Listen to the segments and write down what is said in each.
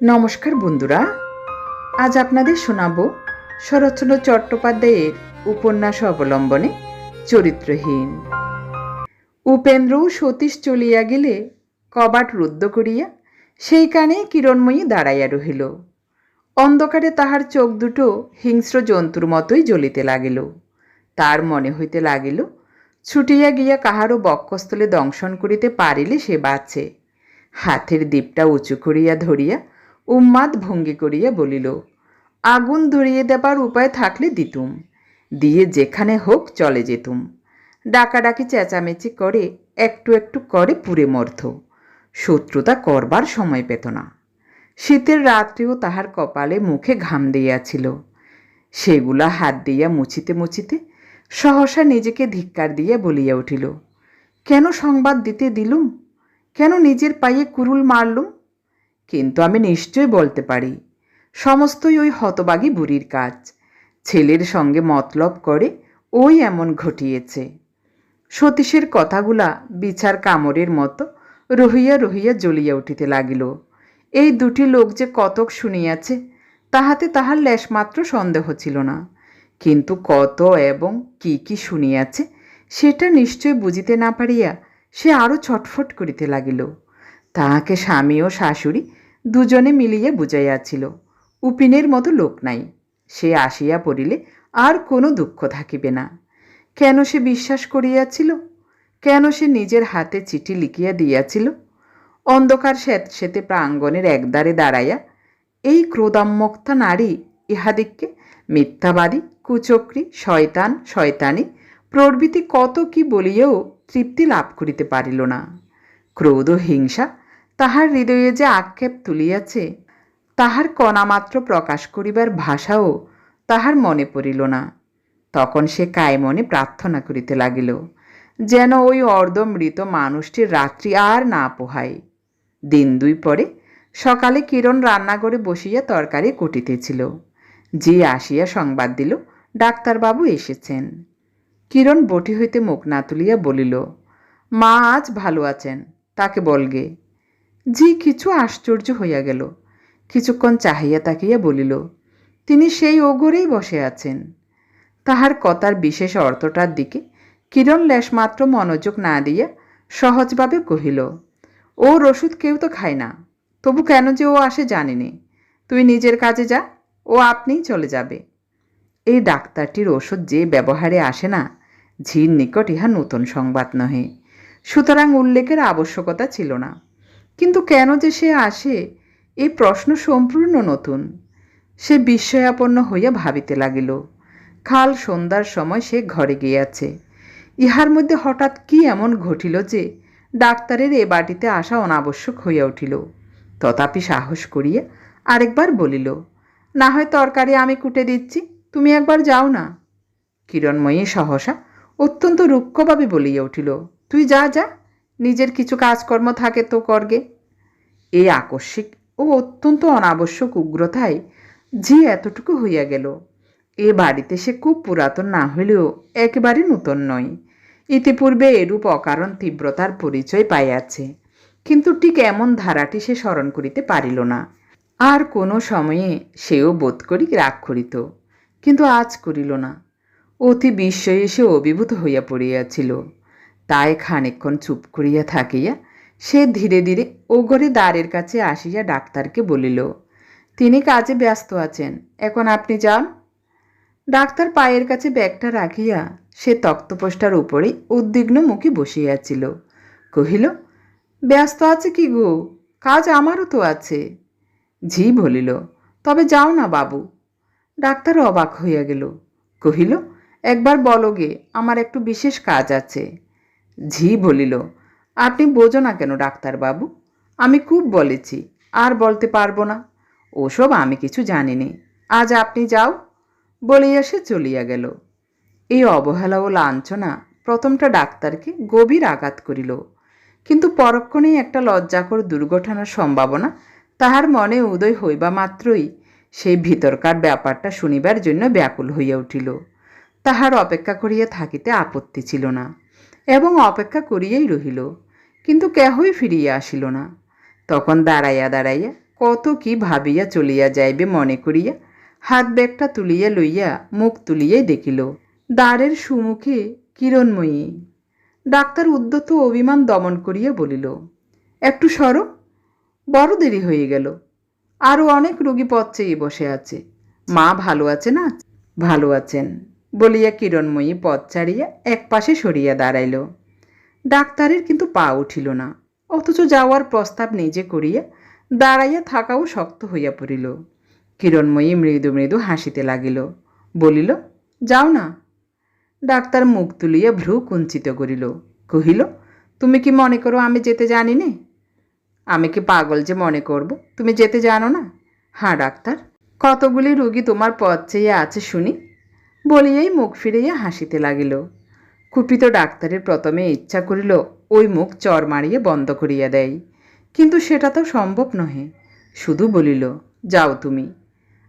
নমস্কার বন্ধুরা, আজ আপনাদের শোনাব শরৎচন্দ্র চট্টোপাধ্যায়ের উপন্যাস অবলম্বনে চরিত্রহীন। উপেন্দ্র সতীশ চলিয়া গেলে কবাট রুদ্ধ করিয়া সেই কানে কিরণময়ী দাঁড়াইয়া রহিল। অন্ধকারে তাহার চোখ দুটো হিংস্র জন্তুর মতোই জ্বলিতে লাগিল। তার মনে হইতে লাগিল, ছুটিয়া গিয়া কাহারও বক্ষস্থলে দংশন করিতে পারিলে সে বাঁচে। হাতের দ্বীপটা উঁচু করিয়া ধরিয়া উন্মাদ ভঙ্গি করিয়া বলিল, আগুন ধরিয়ে দেবার উপায় থাকলে দিতুম, দিয়ে যেখানে হোক চলে যেতুম। ডাকাডাকি চেঁচামেচি করে, একটু একটু করে পুড়ে মর্থ শত্রুতা করবার সময় পেত না। শীতের রাত্রিও তাহার কপালে মুখে ঘাম দিয়াছিল। সেগুলা হাত দিয়া মুছিতে মুছিতে সহসা নিজেকে ধিক্কার দিয়া বলিয়া উঠিল, কেন সংবাদ দিতে দিলুম? কেন নিজের পায়ে কুরুল মারলুম? কিন্তু আমি নিশ্চয় বলতে পারি। সমস্তই ওই হতবাগী বুড়ির কাজ। ছেলের সঙ্গে মতলব করে ওই এমন ঘটিয়েছে। সতীশের কথাগুলা বিচার কামড়ের মতো রহিয়া রহিয়া জ্বলিয়া উঠিতে লাগিল। এই দুটি লোক যে কতক শুনিয়াছে, তাহাতে তাহার লেশমাত্র সন্দেহ ছিল না। কিন্তু কত এবং কি কি শুনিয়াছে, সেটা নিশ্চয় বুঝিতে না পারিয়া সে আরও ছটফট করিতে লাগিল। তাহাকে স্বামী ও শাশুড়ি দুজনে মিলিয়া বুঝাইয়াছিল উপিনের মতো লোক নাই। সে আসিয়া পড়িলে আর কোনো দুঃখ থাকিবে না। কেন সে বিশ্বাস করিয়াছিল? কেন সে নিজের হাতে চিঠি লিখিয়া দিয়াছিল? অন্ধকার শ্বেত শ্বেতে প্রাঙ্গণের একদারে দাঁড়াইয়া, এই ক্রোধাম্মক্তা নারী ইহাদিককে মিথ্যাবাদী, কুচক্রী, শয়তান, শয়তানি, প্রভৃতি কত কি বলিয়াও তৃপ্তি লাভ করিতে পারিল না। ক্রোধ, হিংসা তাহার হৃদয়ে যে আক্ষেপ তুলিয়াছে, তাহার কণামাত্র প্রকাশ করিবার ভাষাও তাহার মনে পড়িল না। তখন সে কায় মনে প্রার্থনা করিতে লাগিল, যেন ওই অর্ধমৃত মানুষটির রাত্রি আর না পোহায়। দিন দুই পরে সকালে কিরণ রান্নাঘরে বসিয়া তরকারি কুটিতেছিল। যে আসিয়া সংবাদ দিল, ডাক্তারবাবু এসেছেন। কিরণ বটি হইতে মুখ না তুলিয়া বলিল, মা আজ ভালো আছেন, তাকে বলগে জি কিছু আশ্চর্য হইয়া গেল। কিছুক্ষণ চাহিয়া তাকিয়া বলিল, তিনি সেই ওগরেই বসে আছেন। তাহার কথার বিশেষ অর্থটার দিকে কিরণ লেশমাত্র মনোযোগ না দিয়া সহজভাবে কহিল, ওর ওষুধ কেউ তো খায় না, তবু কেন যে ও আসে জানিনি। তুই নিজের কাজে যা, ও আপনিই চলে যাবে। এই ডাক্তারটির ওষুধ যে ব্যবহারে আসে না, ঝির নিকট ইহা নতুন সংবাদ নহে। সুতরাং উল্লেখের আবশ্যকতা ছিল না। কিন্তু কেন যে সে আসে এই প্রশ্ন সম্পূর্ণ নতুন। সে বিস্ময়াপন্ন হইয়া ভাবিতে লাগিল, খাল সন্ধ্যার সময় সে ঘরে গিয়াছে। ইহার মধ্যে হঠাৎ কি এমন ঘটিল যে ডাক্তারের এ বাটিতে আসা অনাবশ্যক হইয়া উঠিল। তথাপি সাহস করিয়া আরেকবার বলিল, না হয় তরকারি আমি কুটে দিচ্ছি, তুমি একবার যাও না। কিরণময়ী সহসা অত্যন্ত রুক্ষভাবে বলিয়া উঠিল, তুই যা যা। নিজের কিছু কাজকর্ম থাকে তো করগে। এই আকস্মিক ও অত্যন্ত অনাবশ্যক উগ্রতায় ঝি এতটুকু হইয়া গেল, এ বাড়িতে সে খুব পুরাতন না হইলেও একেবারে নূতন নয়। ইতিপূর্বে এরূপ অকারণ তীব্রতার পরিচয় পাইয়াছে, কিন্তু ঠিক এমন ধারাটি সে স্মরণ করিতে পারিল না। আর কোনো সময়ে সেও বোধ করি রাগ করিত কিন্তু আজ করিল না। অতি বিস্ময়ে সে অভিভূত হইয়া পড়িয়াছিল। তাই খানিকক্ষণ চুপ করিয়া থাকিয়া সে ধীরে ধীরে ওগরে দ্বারের কাছে আসিয়া ডাক্তারকে বলিল, তিনি কাজে ব্যস্ত আছেন, এখন আপনি যান। ডাক্তার পায়ের কাছে ব্যাগটা রাখিয়া সে তক্তপোষ্টার উপরেই উদ্বিগ্ন মুখে বসিয়াছিল। কহিল, ব্যস্ত আছে কি গো? কাজ আমারও তো আছে। ঝি বলিল, তবে যাও না বাবু। ডাক্তার অবাক হইয়া গেল, কহিল, একবার বলো গে, আমার একটু বিশেষ কাজ আছে। ঝি বলিল, আপনি বোঝো না কেন ডাক্তারবাবু? আমি খুব বলেছি, আর বলতে পারব না। ওসব আমি কিছু জানিনি। আজ আপনি যাও। বলিয়া সে চলিয়া গেল। এই অবহেলা ও লাঞ্ছনা প্রথমটা ডাক্তারকে গভীর আঘাত করিল। কিন্তু পরক্ষণেই একটা লজ্জাকর দুর্ঘটনার সম্ভাবনা তাহার মনে উদয় হইবা মাত্রই সেই ভিতরকার ব্যাপারটা শুনিবার জন্য ব্যাকুল হইয়া উঠিল। তাহার অপেক্ষা করিয়া থাকিতে আপত্তি ছিল না। এবং অপেক্ষা করিয়াই রহিল, কিন্তু কেহই ফিরিয়া আসিল না। তখন দাঁড়াইয়া দাঁড়াইয়া কত কি ভাবিয়া চলিয়া যাইবে মনে করিয়া হাত ব্যাগটা তুলিয়া লইয়া মুখ তুলিয়াই দেখিল, দ্বারের সুমুখে কিরণময়ী। ডাক্তার উদ্যত অভিমান দমন করিয়া বলিল, একটু সরো, বড় দেরি হয়ে গেল। আরও অনেক রোগী পথ চেয়ে বসে আছে। মা ভালো আছে না? ভালো আছেন। বলিয়া কিরণময়ী পথ ছাড়িয়া এক পাশে সরিয়া দাঁড়াইল। ডাক্তারের কিন্তু পা উঠিল না, অথচ যাওয়ার প্রস্তাব নিজে করিয়া দাঁড়াইয়া থাকাও শক্ত হইয়া পড়িল। কিরণময়ী মৃদু মৃদু হাসিতে লাগিল, বলিল, যাও না। ডাক্তার মুখ তুলিয়া ভ্রু কুঞ্চিত করিল, কহিল, তুমি কি মনে করো আমি যেতে জানি নে আমি কি পাগল যে মনে করব? তুমি যেতে জানো না? হ্যাঁ ডাক্তার। কতগুলি রুগী তোমার পথ চেয়ে আছে শুনি। বলিয়াই মুখ ফিরাইয়া হাসিতে লাগিল। কুপিত ডাক্তারের প্রথমে ইচ্ছা করিল ওই মুখ চর মারিয়া বন্ধ করিয়া দেয়। কিন্তু সেটা তো সম্ভব নহে। শুধু বলিল, যাও তুমি।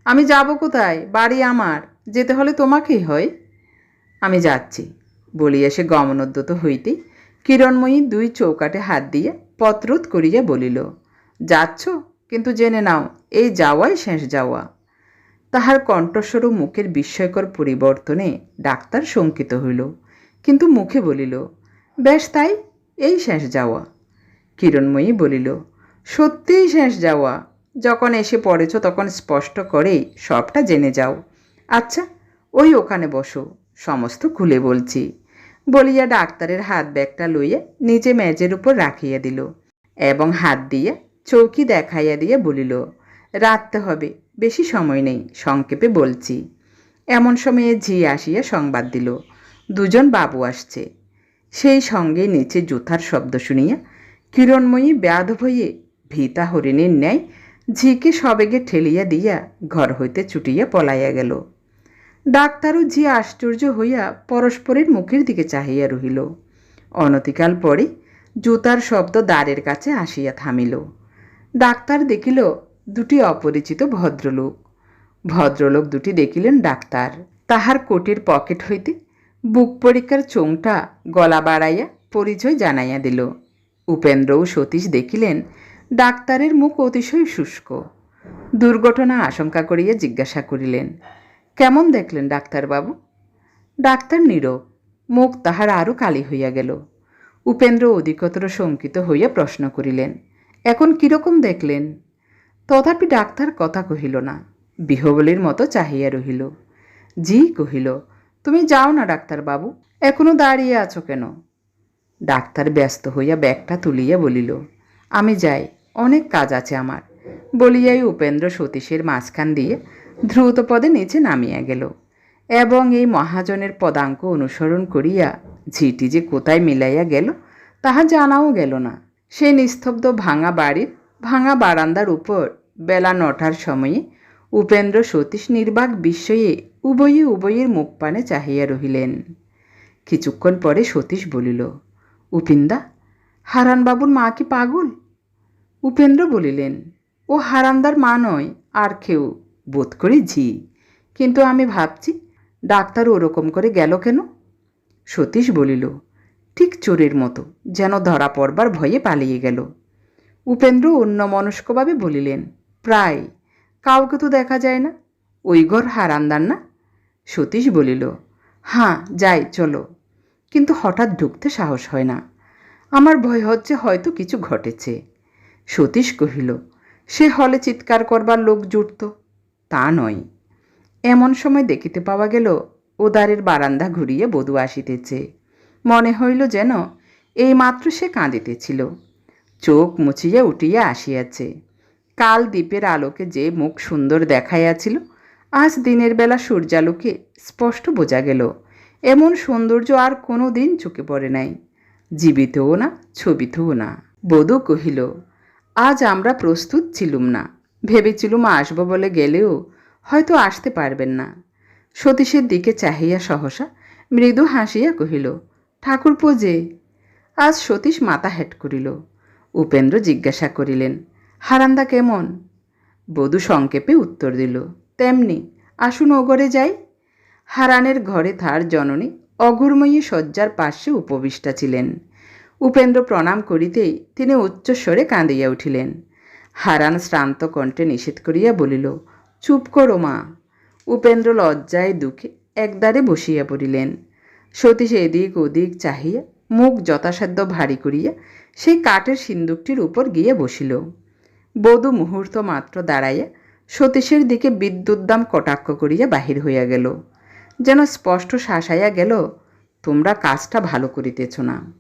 আমি যাব কোথায়? বাড়ি আমার। যেতে হলে তোমাকেই হয়। আমি যাচ্ছি। বলিয়া সে গমনোদ্যত হইতেই কিরণময়ী দুই চৌকাটে হাত দিয়ে পত্রোধ করিয়া বলিল, যাচ্ছ, কিন্তু জেনে নাও, এই যাওয়াই শেষ যাওয়া। তাহার কণ্ঠস্বর মুখের বিস্ময়কর পরিবর্তনে ডাক্তার শঙ্কিত হইল। কিন্তু মুখে বলিল, বেশ তাই, এই শেষ যাওয়া। কিরণময়ী বলিল, সত্যিই শেষ যাওয়া। যখন এসে পড়েছ তখন স্পষ্ট করেই সবটা জেনে যাও। আচ্ছা ওই ওখানে বসো, সমস্ত খুলে বলছি। বলিয়া ডাক্তারের হাত ব্যাগটা লইয়া নিজে মেজের উপর রাখিয়া দিল এবং হাত দিয়ে চৌকি দেখাইয়া দিয়ে বলিল রাখতে হবে বেশি সময় নেই, সংক্ষেপে বলছি। এমন সময়ে ঝি আসিয়া সংবাদ দিল, দুজন বাবু আসছে। সেই সঙ্গে নিচে জুথার শব্দ শুনিয়া কিরণময়ী ব্যাধ হয়ে ভীতা হরিণীর ন্যায় ঝিকে সবেগে ঠেলিয়া দিয়া ঘর হইতে ছুটিয়া পলাইয়া গেল। ডাক্তারও ঝি আশ্চর্য হইয়া পরস্পরের মুখের দিকে চাহিয়া রহিল। অনতিকাল পরে জুতার শব্দ দ্বারের কাছে আসিয়া থামিল। ডাক্তার দেখিল দুটি অপরিচিত ভদ্রলোক। ভদ্রলোক দুটি দেখিলেন ডাক্তার। তাহার কোটের পকেট হইতে বুক পরীক্ষার চোংটা গলা বাড়াইয়া পরিচয় জানাইয়া দিল। উপেন্দ্র ও সতীশ দেখিলেন ডাক্তারের মুখ অতিশয় শুষ্ক। দুর্ঘটনা আশঙ্কা করিয়া জিজ্ঞাসা করিলেন, কেমন দেখলেন ডাক্তারবাবু? ডাক্তার নীরব। মুখ তাহার আরও কালি হইয়া গেল। উপেন্দ্র অধিকতর শঙ্কিত হইয়া প্রশ্ন করিলেন, এখন কীরকম দেখলেন? তথাপি ডাক্তার কথা কহিল না, বিহবলির মতো চাহিয়া রহিল। জি, কহিল, তুমি যাও না ডাক্তারবাবু এখনও দাঁড়িয়ে আছো কেন? ডাক্তার ব্যস্ত হইয়া ব্যাগটা তুলিয়া বলিল, আমি যাই, অনেক কাজ আছে আমার। বলিয়াই উপেন্দ্র সতীশের মাঝখান দিয়ে দ্রুত পদে নিচে নামিয়া গেল, এবং এই মহাজনের পদাঙ্ক অনুসরণ করিয়া ঝিটি যে কোথায় মিলাইয়া গেল, তাহা জানাও গেল না। সে নিস্তব্ধ ভাঙা বাড়ির ভাঙা বারান্দার উপর বেলা নটার সময়ে উপেন্দ্র সতীশ নির্বাক বিস্ময়ে উভয়ে উভয়ের মুখপানে চাহিয়া রহিলেন। কিছুক্ষণ পরে সতীশ বলিল, উপিন্দা, হারানবাবুর মা কি পাগল? উপেন্দ্র বলিলেন, ও হারান্দার মা নয়, আর কেউ। বোধ করি ঝি। কিন্তু আমি ভাবছি, ডাক্তার ওরকম করে গেল কেন? সতীশ বলিল, ঠিক চোরের মতো, যেন ধরা পড়বার ভয়ে পালিয়ে গেল। উপেন্দ্র অন্যমনস্কভাবে বলিলেন, প্রায়, কাউকে তো দেখা যায় না, ওই ঘর হারান্দার না? সতীশ বলিল, হাঁ, যাই, চলো। কিন্তু হঠাৎ ঢুকতে সাহস হয় না। আমার ভয় হচ্ছে হয়তো কিছু ঘটেছে। সতীশ কহিল, সে হলে চিৎকার করবার লোক জুটত, তা নয়। এমন সময় দেখিতে পাওয়া গেল, ওদারের বারান্দা ঘুরিয়ে বধূ আসিতেছে। মনে হইল যেন এইমাত্র সে কাঁদিতেছিল। চোখ মুছিয়া উঠিয়া আসিয়াছে। কাল দ্বীপের আলোকে যে মুখ সুন্দর দেখাইয়াছিল, আজ দিনের বেলা সূর্যালোকে স্পষ্ট বোঝা গেল, এমন সৌন্দর্য আর কোনো দিন চোখে পড়ে নাই। জীবিতও না, ছবিতেও না। বধূ কহিল, আজ আমরা প্রস্তুত ছিলুম না। ভেবেছিলুম আসব বলে গেলেও হয়তো আসতে পারবেন না। সতীশের দিকে চাহিয়া সহসা মৃদু হাসিয়া কহিল ঠাকুর যে, আজ সতীশ মাথা হেট করিল। উপেন্দ্র জিজ্ঞাসা করিলেন, হারান্দা কেমন? বধূ সংক্ষেপে উত্তর দিল, তেমনি, আসুন ওগরে যাই। হারানের ঘরে তার জননী অঘুরময়ী শয্যার পার্শ্বে উপবিষ্টা ছিলেন। উপেন্দ্র প্রণাম করিতেই তিনি উচ্চস্বরে কাঁদিয়া উঠিলেন। হারান শ্রান্ত কণ্ঠে নিষেধ করিয়া বলিল, চুপ করো মা। উপেন্দ্র লজ্জায় দুঃখে একদারে বসিয়া পড়িলেন। সতীশ এদিক ওদিক চাহিয়া মুখ যথাসাধ্য ভারী করিয়া সেই কাঠের সিন্দুকটির উপর গিয়ে বসিল। বধূ মুহূর্ত মাত্র দাঁড়াইয়া সতীশের দিকে বিদ্যুদ্দাম কটাক্ষ করিয়া বাহির হইয়া গেল। যেন স্পষ্ট শাসাইয়া গেল, তোমরা কাজটা ভালো করিতেছ না।